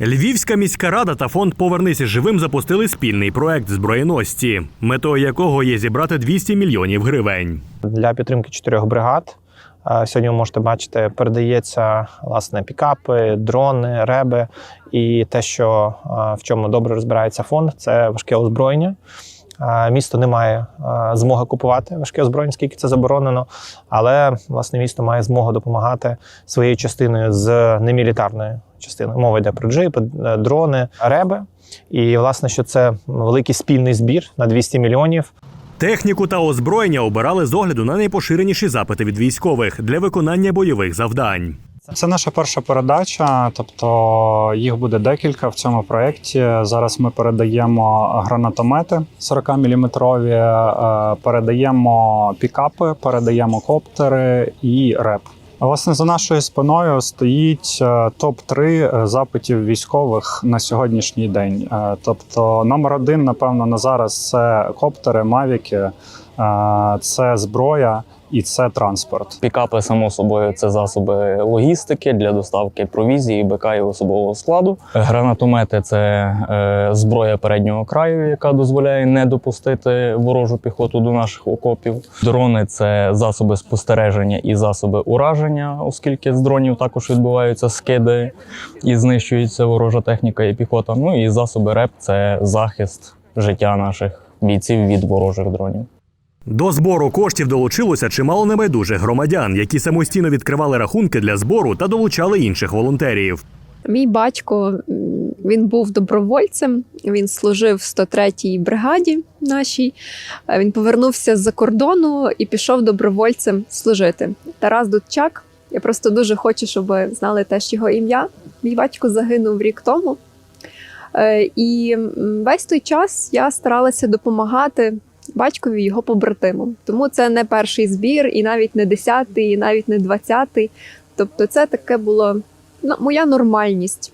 Львівська міська рада та фонд Повернися живим запустили спільний проект зброєності, метою якого є зібрати 200 мільйонів гривень. Для підтримки чотирьох бригад. Сьогодні ви можете бачити, передається власне пікапи, дрони, реби. І те, що в чому добре розбирається фонд, це важке озброєння. Місто не має змоги купувати важке озброєння, скільки це заборонено. Але власне місто має змогу допомагати своєю частиною з немілітарною частиною. Мова йде про джипи, е, дрони, реби. І власне, що це великий спільний збір на 200 мільйонів. Техніку та озброєння обирали з огляду на найпоширеніші запити від військових для виконання бойових завдань. Це наша перша передача, тобто їх буде декілька в цьому проєкті. Зараз ми передаємо гранатомети 40-мм, передаємо пікапи, передаємо коптери і реп. Власне, за нашою спиною стоїть е, топ-3 запитів військових на сьогоднішній день. Е, Тобто, номер один, напевно, на зараз це коптери, мавіки, е, це зброя і це транспорт. Пікапи, само собою, це засоби логістики для доставки провізії, БК і особового складу. Гранатомети це е, зброя переднього краю, яка дозволяє не допустити ворожу піхоту до наших окопів. Дрони це засоби спостереження і засоби ураження, оскільки з дронів також відбуваються скиди і знищується ворожа техніка і піхота. Ну і засоби РЕП це захист життя наших бійців від ворожих дронів. До збору коштів долучилося чимало небайдужих громадян, які самостійно відкривали рахунки для збору та долучали інших волонтерів. Мій батько він був добровольцем. Він служив в 103-й бригаді нашій. Він повернувся з-за кордону і пішов добровольцем служити. Тарас Дудчак. Я просто дуже хочу, щоб знали теж його ім'я. Мій батько загинув рік тому. Е, І весь той час я старалася допомагати батькові його побратимам. Тому це не перший збір, і навіть не десятий, і навіть не двадцятий. Тобто, це таке було ну, моя нормальність.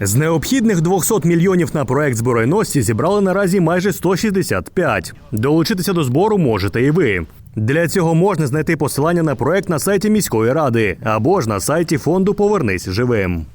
З необхідних 200 мільйонів на проект збройності зібрали наразі майже 165. Долучитися до збору можете і ви. Для цього можна знайти посилання на проект на сайті міської ради або ж на сайті фонду Повернись живим.